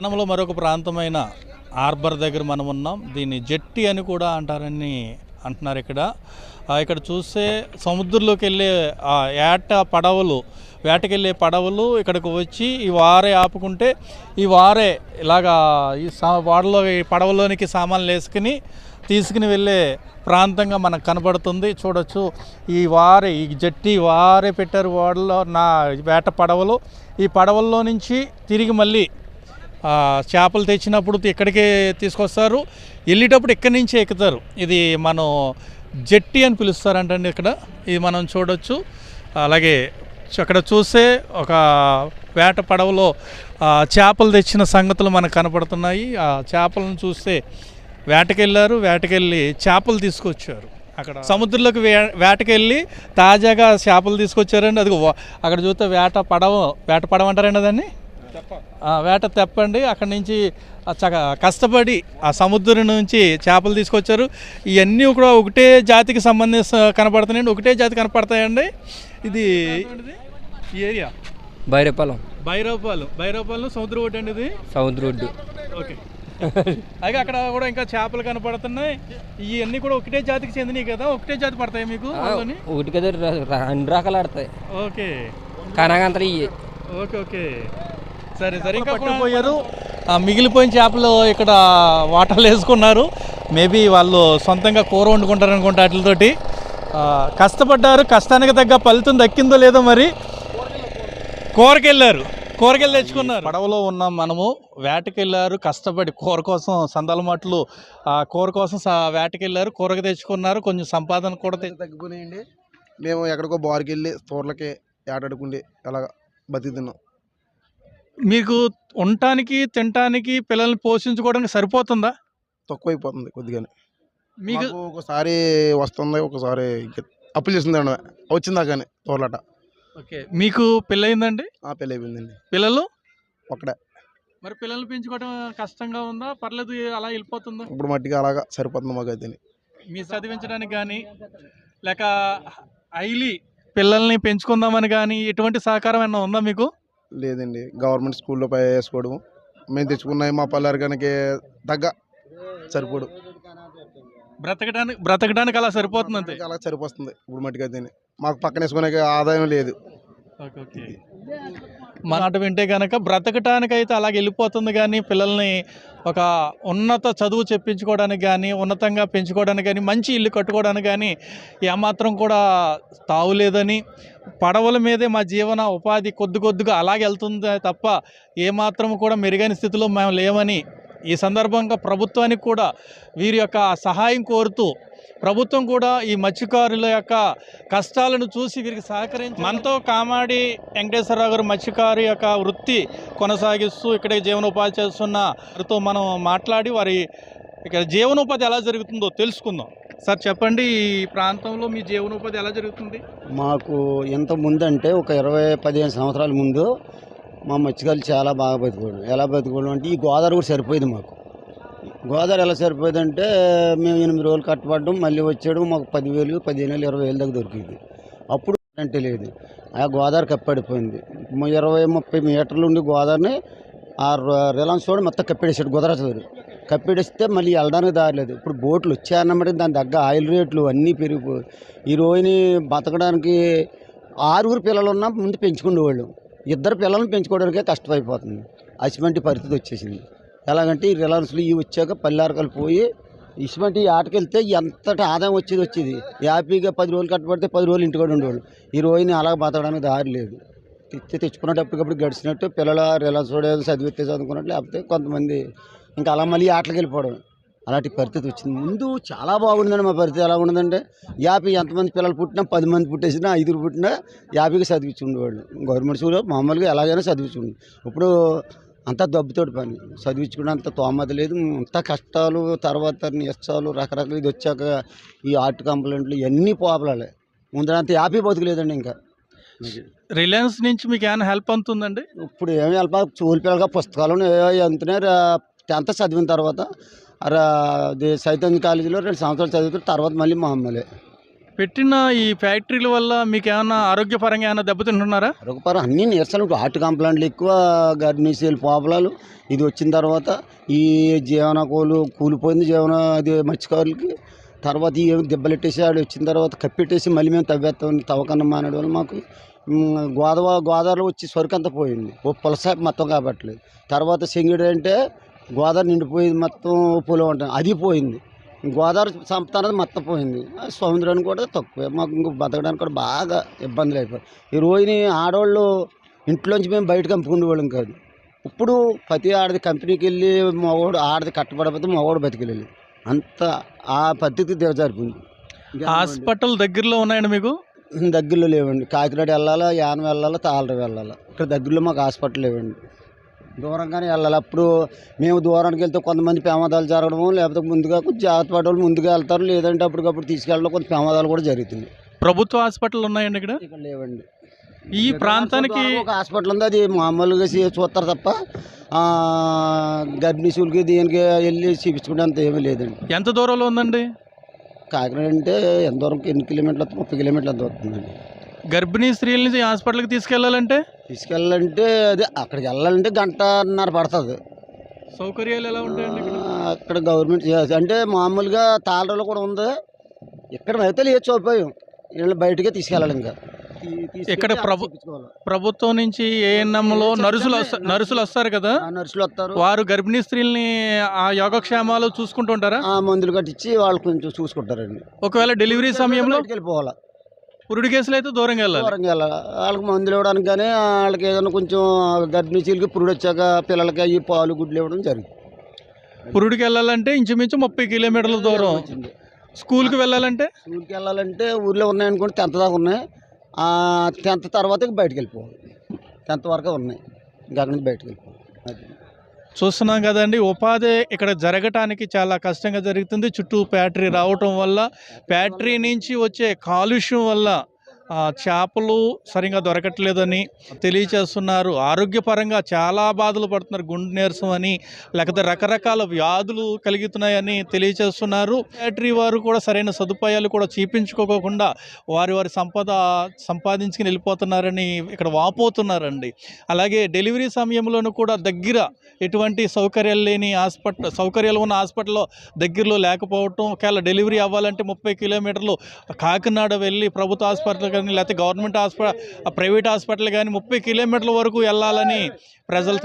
యానంలో మరొక ప్రాంతమైన హార్బర్ దగ్గర మనం ఉన్నాం. దీన్ని జట్టి అని కూడా అంటారని అంటున్నారు ఇక్కడ. ఇక్కడ చూస్తే సముద్రంలోకి వెళ్ళే ఏట పడవలు వేటకెళ్ళే పడవలు ఇక్కడికి వచ్చి ఈ వారే ఆపుకుంటే ఈ వారే ఇలాగా ఈ వాడలో ఈ పడవలోనికి సామాన్లు వేసుకుని తీసుకుని వెళ్ళే ప్రాంతంగా మనకు కనబడుతుంది. చూడొచ్చు ఈ వారే ఈ జట్టి వారే పెట్టారు వాడలో నా వేట పడవలు. ఈ పడవల్లో నుంచి తిరిగి మళ్ళీ చేపలు తెచ్చినప్పుడు ఇక్కడికే తీసుకొస్తారు. వెళ్ళేటప్పుడు ఇక్కడి నుంచే ఎక్కుతారు. ఇది మనం జట్టి అని పిలుస్తారంటండి ఇక్కడ. ఇది మనం చూడొచ్చు. అలాగే అక్కడ చూస్తే ఒక వేట పడవలో చేపలు తెచ్చిన సంగతులు మనకు కనపడుతున్నాయి. ఆ చేపలను చూస్తే వేటకెళ్ళారు. వేటకెళ్ళి చేపలు తీసుకొచ్చారు. అక్కడ సముద్రంలోకి వే వేటకెళ్ళి తాజాగా చేపలు తీసుకొచ్చారండి. అది అక్కడ చూస్తే వేట పడవ వేట పడవ అంటారండి దాన్ని? వేట తెప్పండి. అక్కడి నుంచి కష్టపడి ఆ సముద్రం నుంచి చేపలు తీసుకొచ్చారు. ఇవన్నీ కూడా ఒకటే జాతికి సంబంధించి కనపడుతున్నాయండి. ఒకటే జాతి కనపడతాయండి. ఇది ఈ ఏరియా? బైరపాలెం భైరవపాలు. భైరవపాలు సముద్రం ఒకటి అండి ఇది? సముద్ర ఒడ్డు. ఓకే. అలాగే అక్కడ కూడా ఇంకా చేపలు కనపడుతున్నాయి. ఇవన్నీ కూడా ఒకటే జాతికి చెందినవి కదా? ఒకటే జాతి పడతాయి మీకు? ఒకటి కదా ర- ర- అన్ని రకాలు ఆడతాయి. ఓకే. కనగంతలు ఇవి ఓకే ఓకే. సరే సరే. ఇంకా పట్టుకుపోయారు ఆ మిగిలిపోయిన చేపలు ఇక్కడ వాటర్లు వేసుకున్నారు. మేబీ వాళ్ళు సొంతంగా కూర వండుకుంటారు అనుకుంటా వాటితోటి ఆ, కష్టపడ్డారు. కష్టానికి తగ్గ ఫలితం దక్కిందో లేదో మరి కూరకెళ్ళారు. కూరకెళ్ళి తెచ్చుకున్నారు. పడవలో ఉన్నాం మనము. వేటకెళ్ళారు. కష్టపడి కూర కోసం సందల మట్లు ఆ కూర కోసం వేటకెళ్ళారు. కూరకి తెచ్చుకున్నారు. కొంచెం సంపాదన కూడా తె- తగ్గిపోయినాయండి. మేము ఎక్కడికో బార్కి వెళ్ళి తోటలకి ఆటాడుకుండి అలాగ బతుకుతున్నాం మీకు ఉండటానికి తినటానికి పిల్లల్ని పోషించుకోవడానికి సరిపోతుందా? తక్కువ అయిపోతుంది కొద్దిగానే. మీకు ఒకసారి వస్తుంది ఒకసారి అప్పులు చేస్తుంది వచ్చిందా కానీ తోలట ఓకే. మీకు పెళ్ళయిందండి? ఆ పెళ్ళి అయిపోయిందండి పిల్లలు? ఒక్కడే. మరి పిల్లల్ని పెంచుకోవడం కష్టంగా ఉందా? పర్లేదు అలా వెళ్ళిపోతుందా? ఇప్పుడు మట్టిగా అలాగా సరిపోతుంది మాకు అయితే మీ చదివించడానికి కానీ లేక ఐలి పిల్లల్ని పెంచుకుందామని కానీ ఎటువంటి సహకారం ఏమైనా ఉందా మీకు? లేదండి. గవర్నమెంట్ స్కూల్లో పై వేసుకోవడం మేము తెచ్చుకున్నాయి మా పల్లెరికానికి తగ్గ సరిపోడు. బ్రతకడానికి బ్రతకడానికి అలా సరిపోతుంది అంతే? అలా సరిపోతుంది ఇప్పుడు మట్టిగా అయితే మాకు పక్కన వేసుకునే ఆదాయం లేదు. ఓకే. మాట వింటే కనుక బ్రతకటానికైతే అలాగే వెళ్ళిపోతుంది కానీ పిల్లల్ని ఒక ఉన్నత చదువు చెప్పించుకోవడానికి కానీ ఉన్నతంగా పెంచుకోవడానికి కానీ మంచి ఇల్లు కట్టుకోవడానికి కానీ ఏమాత్రం కూడా తావులేదని పడవల మీదే మా జీవన ఉపాధి కొద్ది కొద్దిగా అలాగే వెళ్తుంది తప్ప ఏమాత్రం కూడా మెరుగైన స్థితిలో మేము లేమని ఈ సందర్భంగా ప్రభుత్వానికి కూడా వీరి యొక్క సహాయం కోరుతూ ప్రభుత్వం కూడా ఈ మత్స్యకారుల యొక్క కష్టాలను చూసి వీరికి సహకరించి మనతో కామాడి వెంకటేశ్వరరావు గారు మత్స్యకారు యొక్క వృత్తి కొనసాగిస్తూ ఇక్కడే జీవనోపాధి చేస్తున్న వారితో మనం మాట్లాడి వారి ఇక్కడ జీవనోపాధి ఎలా జరుగుతుందో తెలుసుకుందాం. సార్ చెప్పండి ఈ ప్రాంతంలో మీ జీవనోపాధి ఎలా జరుగుతుంది? మాకు ఎంత ముందు అంటే ఒక ఇరవై పదిహేను సంవత్సరాల ముందు మా మత్స్యకారులు చాలా బాగా బతుకోవడం ఎలా బతుకోవడం అంటే ఈ గోదావరి కూడా సరిపోయింది మాకు. గోదావరి ఎలా సరిపోయేదంటే మేము ఎనిమిది రోజులు కట్టబడడం మళ్ళీ వచ్చేయడం మాకు పదివేలు పదిహేను వేలు ఇరవై వేలు దాకా దొరికింది. అప్పుడు అంటే లేదు. ఆ గోదావరి కప్పడిపోయింది. ఇరవై ముప్పై మీటర్లు ఉండి గోదావరిని ఆ రిలయన్స్ వాడు మొత్తం కప్పెడేసాడు గోదావరి కప్పెడిస్తే మళ్ళీ వెళ్ళడానికి దారలేదు ఇప్పుడు బోట్లు వచ్చాయన్నమాట దాని తగ్గ ఆయిల్ రేట్లు అన్నీ పెరిగిపోయి ఈ రోజుని బతకడానికి ఆరుగురు పిల్లలు ఉన్నా ముందు పెంచుకునేవాళ్ళు. ఇద్దరు పిల్లల్ని పెంచుకోవడానికే కష్టమైపోతుంది. అటువంటి పరిస్థితి వచ్చేసింది. ఎలాగంటే ఈ రిలయన్స్లు ఇవి వచ్చాక పల్లెరకలు పోయి ఇటువంటి ఆటకెళ్తే ఎంతటి ఆదాయం వచ్చేది వచ్చేది? హ్యాపీగా పది రోజులు కట్టబడితే పది రోజులు ఇంటికాడ ఉండేవాళ్ళు. ఈ రోజుని అలా బతకడానికి దారి లేదు. తెచ్చి తెచ్చుకున్నప్పటికప్పుడు గడిచినట్టు పిల్లల రిలయన్స్ చదివితే చదువుకున్నట్టు లేకపోతే కొంతమంది ఇంకా అలా మళ్ళీ ఆటలకు వెళ్ళిపోవడం. అలాంటి పరిస్థితి వచ్చింది. ముందు చాలా బాగుండిందండి మా పరిస్థితి. ఎలా ఉండదంటే యాభై ఎంతమంది పిల్లలు పుట్టినా పది మంది పుట్టేసినా ఐదుగురు పుట్టినా యాభైగా చదివించుండేవాళ్ళు. గవర్నమెంట్ స్కూల్లో మామూలుగా ఎలాగైనా చదివించుండు. ఇప్పుడు అంతా దెబ్బతోటి పని. చదివించుకునే అంత తోమది లేదు. అంత కష్టాలు తర్వాత నిష్టాలు రకరకాలు ఇది వచ్చాక ఈ ఆర్ట్ కంప్లైంట్లు ఇవన్నీ పోపలాలే. ముందు అంత హ్యాపీ బతుకులేదండి ఇంకా. రిలయన్స్ నుంచి మీకు ఏమైనా హెల్ప్ అందుతుందండి ఇప్పుడు ఏమి వెళ్ళి చూలి పిల్లలుగా పుస్తకాలు ఎంతనే టెన్త్ చదివిన తర్వాత అరా అది సైతాన్ కాలేజీలో రెండు సంవత్సరాలు చదివిన తర్వాత మళ్ళీ మామూలే పెట్టిన ఈ ఫ్యాక్టరీల వల్ల మీకు ఏమైనా ఆరోగ్యపరంగా ఏమైనా దెబ్బతింటున్నారా? రఘుపరం అన్ని నీరసలు హార్ట్ కంప్లైంట్లు ఎక్కువ గర్భిణీశీలు పోపలాలు ఇది వచ్చిన తర్వాత ఈ జీవన కూలు కూలిపోయింది జీవన అది మత్స్యకారులకి. తర్వాత ఈ దెబ్బలెట్టేసి ఆడు వచ్చిన తర్వాత కప్పెట్టేసి మళ్ళీ మేము తవ్వేస్తాం. తవ్వకన్నా మానేడు వల్ల మాకు గోదావరి గోదావరిలో వచ్చి సరుకు అంతా పోయింది. ఓ పులస మొత్తం కాబట్టలేదు. తర్వాత సెంగిడి అంటే గోదావరి నిండిపోయింది మొత్తం పొలం ఉంటుంది అది పోయింది. గోదావరి సంపద అనేది మొత్తం పోయింది. సముద్రానికి కూడా తక్కువే. మాకు ఇంకో బతకడానికి కూడా బాగా ఇబ్బందులు అయిపోయి ఈ రోజుని ఆడవాళ్ళు ఇంట్లోంచి మేము బయటకు అమ్ముకునే వాళ్ళం కాదు. ఇప్పుడు ప్రతి ఆడది కంపెనీకి వెళ్ళి మగవాడు ఆడది కట్టబడకపోతే మగవాడు బతికెళ్ళి అంత ఆ పద్ధతి దిగజారిపోయింది. హాస్పిటల్ దగ్గరలో ఉన్నాయండి మీకు? దగ్గరలో లేవండి. కాకినాడ వెళ్ళాలా యానం వెళ్ళాలా తాళర వెళ్ళాలా. ఇక్కడ దగ్గరలో మాకు హాస్పిటల్ లేవండి. దూరంగానే వెళ్ళాలి. అప్పుడు మేము దూరానికి వెళ్తే కొంతమంది ప్రమాదాలు జరగడము లేకపోతే ముందుగా కొంచెం జాగ్రత్త పడే వాళ్ళు ముందుగా వెళ్తారు. లేదంటే అప్పటికప్పుడు తీసుకెళ్ళడం కొంత ప్రమాదాలు కూడా జరుగుతుంది. ప్రభుత్వ హాస్పిటల్ ఉన్నాయండి ఇక్కడ? ఇక్కడ లేవండి. ఈ ప్రాంతానికి ఒక హాస్పిటల్ ఉంది. అది మామూలుగా చూస్తారు తప్ప ఆ, గర్భిణీశులకి దీనికి వెళ్ళి చూపించుకునేంత ఏమీ లేదండి. ఎంత దూరంలో ఉందండి? కాకినాడ అంటే ఎంత దూరం? ఎన్ని కిలోమీటర్లు వస్తుంది ముప్పై కిలోమీటర్లు ఎంత వస్తుందండి గర్భిణీ స్త్రీలని హాస్పిటల్కి తీసుకెళ్ళాలంటే తీసుకెళ్ళాలంటే అదే అక్కడికి వెళ్ళాలంటే గంటన్నర పడుతుంది. సౌకర్యాలు ఎలా ఉంటాయండి ఇక్కడ? అక్కడ గవర్నమెంట్ అంటే మామూలుగా తాళరలో కూడా ఉంది. ఇక్కడ అయితే లేదు చూపాయం వీళ్ళు బయటకే తీసుకెళ్ళాలి ఇంకా. ఇక్కడ ప్రభు-. ప్రభుత్వం నుంచి ఏఎన్ఎంలో నర్సులు వస్త- నర్సులు వస్తారు కదా? ఆ నర్సులు వస్తారు. వారు గర్భిణీ స్త్రీల్ని ఆ యోగక్షేమాలు చూసుకుంటుంటారా ఆ మందులు కట్టించి వాళ్ళు కొంచెం చూసుకుంటారండి. ఒకవేళ డెలివరీ సమయంలో బయటికి వెళ్ళిపోవాలి. పురుడు కేసులు అయితే దూరంగా వెళ్ళాలి. దూరంగా వెళ్ళాలి. వాళ్ళకి మందులు ఇవ్వడానికి కానీ వాళ్ళకి ఏదైనా కొంచెం గర్భిణీచీలకి పురుడు వచ్చాక పిల్లలకి ఈ పాలు గుడ్లు ఇవ్వడం జరుగుతుంది పురుడికి వెళ్ళాలంటే ఇంచుమించు ముప్పై కిలోమీటర్ల దూరం. వచ్చింది. స్కూల్కి వెళ్ళాలంటే? స్కూల్కి వెళ్ళాలంటే ఊర్లో ఉన్నాయనుకోండి టెన్త్ దాకా ఉన్నాయి. టెన్త్ తర్వాత బయటకు వెళ్ళిపోవాలి. టెన్త్ వరకు ఉన్నాయి. ఇంకా అక్కడి నుంచి బయటకు వెళ్ళిపోవాలి. చూస్తున్నాం కదండి ఉపాధి ఇక్కడ జరగటానికి చాలా కష్టంగా జరుగుతుంది. చుట్టూ ఫ్యాక్టరీ రావటం వల్ల ఫ్యాక్టరీ నుంచి వచ్చే కాలుష్యం వల్ల చేపలు సరిగా దొరకట్లేదని తెలియచేస్తున్నారు. ఆరోగ్యపరంగా చాలా బాధలు పడుతున్నారు గుండె నీరసం అని లేకపోతే రకరకాల వ్యాధులు కలుగుతున్నాయని తెలియచేస్తున్నారు. ఫ్యాక్టరీ వారు కూడా సరైన సదుపాయాలు కూడా చూపించుకోకుండా వారి వారి సంపద సంపాదించుకుని వెళ్ళిపోతున్నారని ఇక్కడ వాపోతున్నారండి. అలాగే డెలివరీ సమయంలోనూ కూడా దగ్గర ఎటువంటి సౌకర్యాలు లేని హాస్పిటల్ సౌకర్యాలు ఉన్న హాస్పిటల్లో దగ్గరలో లేకపోవటం ఒకవేళ డెలివరీ అవ్వాలంటే ముప్పై కిలోమీటర్లు కాకినాడ వెళ్ళి ప్రభుత్వ హాస్పిటల్ కానీ లేకపోతే గవర్నమెంట్ హాస్పిటల్ ప్రైవేట్ హాస్పిటల్ కానీ ముప్పై కిలోమీటర్ల వరకు వెళ్ళాలని ప్రజలు